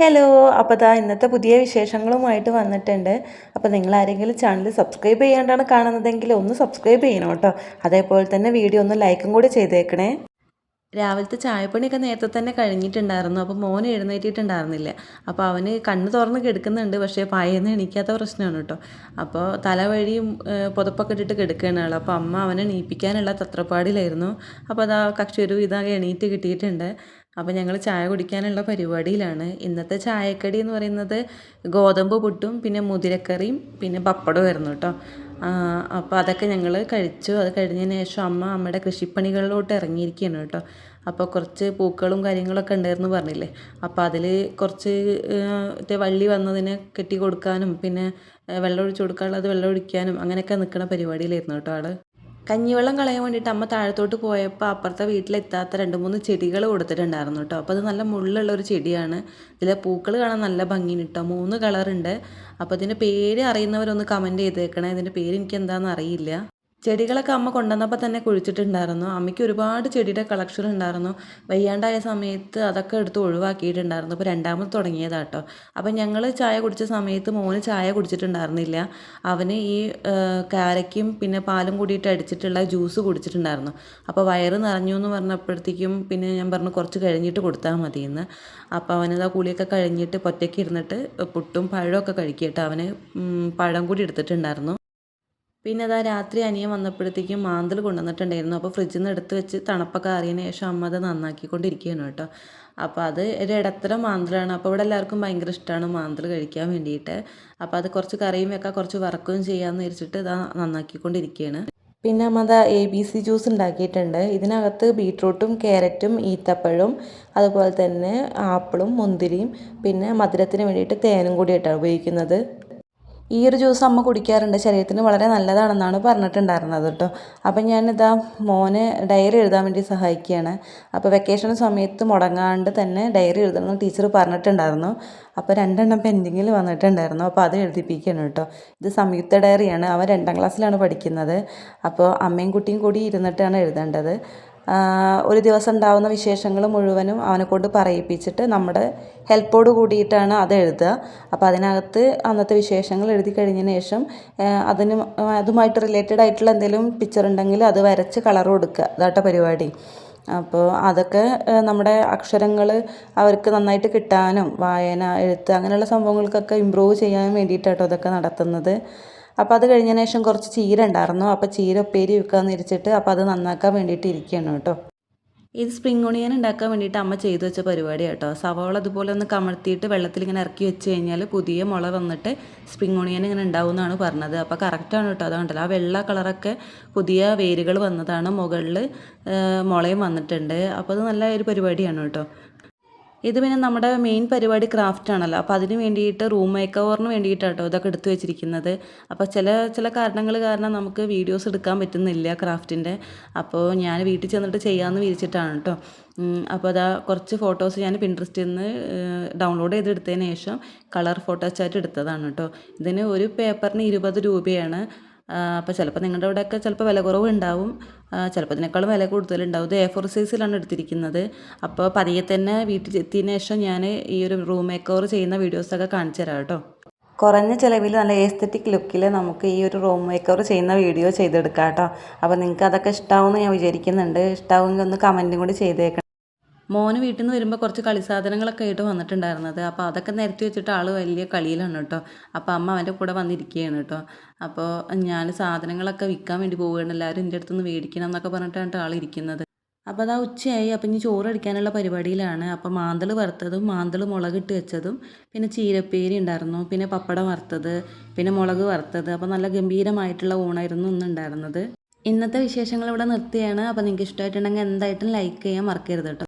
Hello അപ്പോൾ ദാ ഇന്നത്തെ പുതിയ വിശേഷങ്ങളുമായിട്ട് വന്നിട്ടുണ്ട്. അപ്പോൾ നിങ്ങൾ ആരെങ്കിലും ചാനൽ സബ്സ്ക്രൈബ് ചെയ്യാണ്ടാണ് കാണുന്നതെങ്കിൽ ഒന്ന് സബ്സ്ക്രൈബ് ചെയ്യണം കേട്ടോ. അതേപോലെ തന്നെ വീഡിയോ ഒന്ന് ലൈക്കും കൂടി ചെയ്തേക്കണേ. രാവിലത്തെ ചായപ്പണിയൊക്കെ നേരത്തെ തന്നെ കഴിഞ്ഞിട്ടുണ്ടായിരുന്നു. അപ്പോൾ മോൻ എഴുന്നേറ്റിട്ടുണ്ടായിരുന്നില്ല. അപ്പോൾ അവന് കണ്ണ് തുറന്ന് കിടക്കുന്നുണ്ട്. പക്ഷേ പായെന്ന് എണീക്കാത്ത പ്രശ്നമാണ് കേട്ടോ. അപ്പോൾ തലവഴിയും പുതപ്പൊക്കെ ഇട്ടിട്ട് കിടക്കുകയാണ് അപ്പോൾ അമ്മ അവനെ എണീപ്പിക്കാനുള്ള തത്രപ്പാടിലായിരുന്നു. അപ്പോൾ അതാ കക്ഷി ഒരു ഇതാകെ എണീറ്റ് കിട്ടിയിട്ടുണ്ട്. അപ്പോൾ ഞങ്ങൾ ചായ കുടിക്കാനുള്ള പരിപാടിയിലാണ്. ഇന്നത്തെ ചായക്കടി എന്ന് പറയുന്നത് ഗോതമ്പ് പുട്ടും പിന്നെ മുതിരക്കറിയും പിന്നെ പപ്പടവും ആയിരുന്നു കേട്ടോ അപ്പോൾ അതൊക്കെ ഞങ്ങൾ കഴിച്ചു. അത് കഴിഞ്ഞതിന് ശേഷം അമ്മ അമ്മയുടെ കൃഷിപ്പണികളിലോട്ട് ഇറങ്ങിയിരിക്കുകയാണ് കേട്ടോ അപ്പോൾ കുറച്ച് പൂക്കളും കാര്യങ്ങളൊക്കെ ഉണ്ടായിരുന്നു പറഞ്ഞില്ലേ? അപ്പോൾ അതിൽ കുറച്ച് മറ്റേ വള്ളി വന്നതിനെ കെട്ടി കൊടുക്കാനും പിന്നെ വെള്ളം ഒഴിച്ചു കൊടുക്കാനുള്ളത് വെള്ളം ഒഴിക്കാനും അങ്ങനെയൊക്കെ നിൽക്കുന്ന പരിപാടിയിലായിരുന്നു കേട്ടോ ആൾ കഞ്ഞിവെള്ളം കളയാൻ വേണ്ടിയിട്ട് അമ്മ താഴത്തോട്ട് പോയപ്പോൾ അപ്പുറത്തെ വീട്ടിലെത്താത്ത രണ്ട് മൂന്ന് ചെടികൾ കൊടുത്തിട്ടുണ്ടായിരുന്നു കേട്ടോ അപ്പോൾ അത് നല്ല മുള്ളുള്ള ഒരു ചെടിയാണ്. ഇതിലെ പൂക്കൾ കാണാൻ നല്ല ഭംഗിയാണ് കേട്ടോ മൂന്ന് കളറുണ്ട്. അപ്പോൾ ഇതിന്റെ പേര് അറിയുന്നവരൊന്ന് കമന്റ് ചെയ്തേക്കണേ. ഇതിന്റെ പേര് എനിക്ക് എന്താണെന്ന് അറിയില്ല. ചെടികളൊക്കെ അമ്മ കൊണ്ടുവന്നപ്പോൾ തന്നെ കുഴിച്ചിട്ടുണ്ടായിരുന്നു. അമ്മയ്ക്ക് ഒരുപാട് ചെടിയുടെ കളക്ഷൻ ഉണ്ടായിരുന്നു. വയ്യാണ്ടായ സമയത്ത് അതൊക്കെ എടുത്ത് ഒഴിവാക്കിയിട്ടുണ്ടായിരുന്നു. അപ്പോൾ രണ്ടാമത് തുടങ്ങിയതാട്ടോ. അപ്പോൾ ഞങ്ങൾ ചായ കുടിച്ച സമയത്ത് മോന് ചായ കുടിച്ചിട്ടുണ്ടായിരുന്നില്ല. അവന് ഈ കാരയ്ക്കും പിന്നെ പാലും കൂടിയിട്ട് അടിച്ചിട്ടുള്ള ജ്യൂസ് കുടിച്ചിട്ടുണ്ടായിരുന്നു. അപ്പോൾ വയറ് നിറഞ്ഞു എന്ന് പറഞ്ഞപ്പോഴത്തേക്കും പിന്നെ ഞാൻ പറഞ്ഞു കുറച്ച് കഴിഞ്ഞിട്ട് കൊടുത്താൽ മതിയെന്ന്. അപ്പോൾ അവനത് കുളിയൊക്കെ കഴിഞ്ഞിട്ട് പൊറ്റയ്ക്ക് ഇരുന്നിട്ട് പുട്ടും പഴമൊക്കെ കഴിക്കട്ടെ അവന് പഴം കൂടി എടുത്തിട്ടുണ്ടായിരുന്നു. പിന്നെ അതാ രാത്രി അനിയൻ വന്നപ്പോഴത്തേക്കും മാന്തൽ കൊണ്ടുവന്നിട്ടുണ്ടായിരുന്നു. അപ്പോൾ ഫ്രിഡ്ജിൽ നിന്ന് എടുത്ത് വെച്ച് തണുപ്പൊക്കെ അറിയതിന് ശേഷം അമ്മ അത് നന്നാക്കിക്കൊണ്ടിരിക്കുകയാണ് കേട്ടോ. അപ്പോൾ അത് ഒരു ഇടത്തരം മാന്തലാണ്. അപ്പോൾ ഇവിടെ എല്ലാവർക്കും ഭയങ്കര ഇഷ്ടമാണ് മാന്തൽ കഴിക്കാൻ വേണ്ടിയിട്ട്. അപ്പോൾ അത് കുറച്ച് കറിയും വെക്കാം കുറച്ച് വറക്കുകയും ചെയ്യാമെന്ന് വിചാരിച്ചിട്ട് ഇതാ നന്നാക്കിക്കൊണ്ടിരിക്കുകയാണ്. പിന്നെ അമ്മ അതാ എ ബി സി ജ്യൂസ് ഉണ്ടാക്കിയിട്ടുണ്ട്. ഇതിനകത്ത് ബീട്രൂട്ടും ക്യാരറ്റും ഈത്തപ്പഴവും അതുപോലെ തന്നെ ആപ്പിളും മുന്തിരിയും പിന്നെ മധുരത്തിന് വേണ്ടിയിട്ട് തേനും കൂടിയിട്ടാണ് ഉപയോഗിക്കുന്നത്. ഈ ഒരു ജ്യൂസ് അമ്മ കുടിക്കാറുണ്ട്. ശരീരത്തിന് വളരെ നല്ലതാണെന്നാണ് പറഞ്ഞിട്ടുണ്ടായിരുന്നത് കേട്ടോ. അപ്പം ഞാനിതാ മോനെ ഡയറി എഴുതാൻ വേണ്ടി സഹായിക്കുകയാണ്. അപ്പോൾ വെക്കേഷൻ സമയത്ത് മുടങ്ങാണ്ട് തന്നെ ഡയറി എഴുതണമെന്ന് ടീച്ചർ പറഞ്ഞിട്ടുണ്ടായിരുന്നു. അപ്പോൾ രണ്ടെണ്ണം പെൻഡിങ്ങിൽ വന്നിട്ടുണ്ടായിരുന്നു. അപ്പോൾ അത് എഴുതിപ്പിക്കുകയാണ് കേട്ടോ. ഇത് സംയുക്ത ഡയറിയാണ് അവൻ രണ്ടാം ക്ലാസ്സിലാണ് പഠിക്കുന്നത്. അപ്പോൾ അമ്മയും കുട്ടിയും കൂടി ഇരുന്നിട്ടാണ് എഴുതേണ്ടത്. ഒരു ദിവസം ഉണ്ടാകുന്ന വിശേഷങ്ങൾ മുഴുവനും അവനെ കൊണ്ട് പറയിപ്പിച്ചിട്ട് നമ്മുടെ ഹെൽപ്പോട് കൂടിയിട്ടാണ് അത് എഴുതുക. അപ്പോൾ അതിനകത്ത് അന്നത്തെ വിശേഷങ്ങൾ എഴുതി കഴിഞ്ഞതിന് ശേഷം അതിന് അതുമായിട്ട് റിലേറ്റഡ് ആയിട്ടുള്ള എന്തെങ്കിലും പിക്ചർ ഉണ്ടെങ്കിൽ അത് വരച്ച് കളർ കൊടുക്കുക. അതാട്ട പരിപാടി. അപ്പോൾ അതൊക്കെ നമ്മുടെ അക്ഷരങ്ങൾ അവർക്ക് നന്നായിട്ട് കിട്ടാനും വായന എഴുത്ത് അങ്ങനെയുള്ള സംഭവങ്ങൾക്കൊക്കെ ഇമ്പ്രൂവ് ചെയ്യാൻ വേണ്ടിയിട്ടാട്ടോ അതൊക്കെ നടത്തുന്നത്. അപ്പോൾ അത് കഴിഞ്ഞതിന് ശേഷം കുറച്ച് ചീര ഉണ്ടായിരുന്നു. അപ്പോൾ ചീര ഉപ്പേരി വെക്കാമെന്ന് ഇരിച്ചിട്ട് അപ്പോൾ അത് നന്നാക്കാൻ വേണ്ടിയിട്ട് ഇരിക്കുകയാണ് കേട്ടോ. ഇത് സ്പ്രിംഗ് ഒണിയൻ ഉണ്ടാക്കാൻ വേണ്ടിയിട്ട് അമ്മ ചെയ്തു വെച്ച പരിപാടി കേട്ടോ. സവാള അതുപോലെ ഒന്ന് കമഴ്ത്തിയിട്ട് വെള്ളത്തിൽ ഇങ്ങനെ ഇറക്കി വെച്ച് കഴിഞ്ഞാൽ പുതിയ മുള വന്നിട്ട് സ്പ്രിംഗ് ഒണിയൻ ഇങ്ങനെ ഉണ്ടാവും എന്നാണ് പറഞ്ഞത് അപ്പോൾ കറക്റ്റാണ് കേട്ടോ. അതുകൊണ്ടല്ലോ ആ വെള്ള കളറൊക്കെ പുതിയ വേരുകൾ വന്നതാണ്. മുകളിൽ മുളയും വന്നിട്ടുണ്ട്. അപ്പോൾ അത് നല്ല ഒരു പരിപാടിയാണ് കേട്ടോ. ഇത് പിന്നെ നമ്മുടെ മെയിൻ പരിപാടി ക്രാഫ്റ്റ് ആണല്ലോ. അപ്പോൾ അതിന് വേണ്ടിയിട്ട് റൂം മേക്ക് ഓവറിന് വേണ്ടിയിട്ടാണ് ഇതൊക്കെ എടുത്തു വെച്ചിരിക്കുന്നത്. അപ്പോൾ ചില ചില കാരണങ്ങൾ കാരണം നമുക്ക് വീഡിയോസ് എടുക്കാൻ പറ്റുന്നില്ല ക്രാഫ്റ്റിന്റെ അപ്പോൾ ഞാൻ വീട്ടിൽ ചെന്നിട്ട് ചെയ്യാമെന്ന് വിരിച്ചിട്ടാണ് കേട്ടോ അപ്പോൾ അതാ കുറച്ച് ഫോട്ടോസ് ഞാൻ പിൻട്രസ്റ്റിൽ നിന്ന് ഡൗൺലോഡ് ചെയ്തെടുത്തതിന് ശേഷം കളർ ഫോട്ടോസ് ആയിട്ട് എടുത്തതാണ് കേട്ടോ ഇതിന് ഒരു പേപ്പറിന് ഇരുപത് രൂപയാണ്. അപ്പോൾ ചിലപ്പോൾ നിങ്ങളുടെ അവിടെയൊക്കെ ചിലപ്പോൾ വില കുറവ് ഉണ്ടാവും ചിലപ്പോൾ ഇതിനേക്കാളും വില കൂടുതലുണ്ടാവും. ഇത് എ ഫോർ സൈസിലാണ് എടുത്തിരിക്കുന്നത്. അപ്പോൾ പതിയെ തന്നെ വീട്ടിൽ എത്തിയതിന് ശേഷം ഞാൻ ഈ ഒരു റൂം മേക്ക് ഓവർ ചെയ്യുന്ന വീഡിയോസൊക്കെ കാണിച്ചു തരാം കേട്ടോ. കുറഞ്ഞ ചിലവിൽ നല്ല ഏസ്തറ്റിക് ലുക്കിൽ നമുക്ക് ഈ ഒരു റൂം മേക്ക് ഓവർ ചെയ്യുന്ന വീഡിയോ ചെയ്തെടുക്കാം കേട്ടോ. അപ്പോൾ നിങ്ങൾക്ക് അതൊക്കെ ഇഷ്ടമാവുമെന്ന് ഞാൻ വിചാരിക്കുന്നുണ്ട്. ഇഷ്ടമാവുമെങ്കിൽ ഒന്ന് കമന്റും കൂടി ചെയ്തേക്കണം. മോന് വീട്ടിൽ നിന്ന് വരുമ്പോൾ കുറച്ച് കളി സാധനങ്ങളൊക്കെ ആയിട്ട് വന്നിട്ടുണ്ടായിരുന്നത്. അപ്പോൾ അതൊക്കെ നിരത്തി വെച്ചിട്ട് ആൾ വലിയ കളിയിലാണ് കേട്ടോ. അപ്പോൾ അമ്മ അവന്റെ കൂടെ വന്നിരിക്കുകയാണ് കേട്ടോ. അപ്പോൾ ഞാൻ സാധനങ്ങളൊക്കെ വിൽക്കാൻ വേണ്ടി പോവുകയാണ്. എല്ലാവരും എന്റെ അടുത്ത് നിന്ന് മേടിക്കണം എന്നൊക്കെ പറഞ്ഞിട്ടാണ് ആൾ ഇരിക്കുന്നത്. അപ്പോൾ അതാ ഉച്ചയായി. അപ്പം ഇനി ചോറ് അടിക്കാനുള്ള പരിപാടിയിലാണ്. അപ്പോൾ മാന്തൽ വറുത്തതും മാന്തൾ മുളകിട്ട് വെച്ചതും പിന്നെ ചീരപ്പേരി ഉണ്ടായിരുന്നു പിന്നെ പപ്പടം വറുത്തത് പിന്നെ മുളക് വറുത്തത്. അപ്പോൾ നല്ല ഗംഭീരമായിട്ടുള്ള ഊണായിരുന്നു ഇന്ന് ഉണ്ടായിരുന്നത്. ഇന്നത്തെ വിശേഷങ്ങൾ ഇവിടെ നിർത്തിയാണ്. അപ്പോൾ നിങ്ങൾക്ക് ഇഷ്ടമായിട്ടുണ്ടെങ്കിൽ എന്തായിട്ടും ലൈക്ക് ചെയ്യാൻ മറക്കരുത് കേട്ടോ.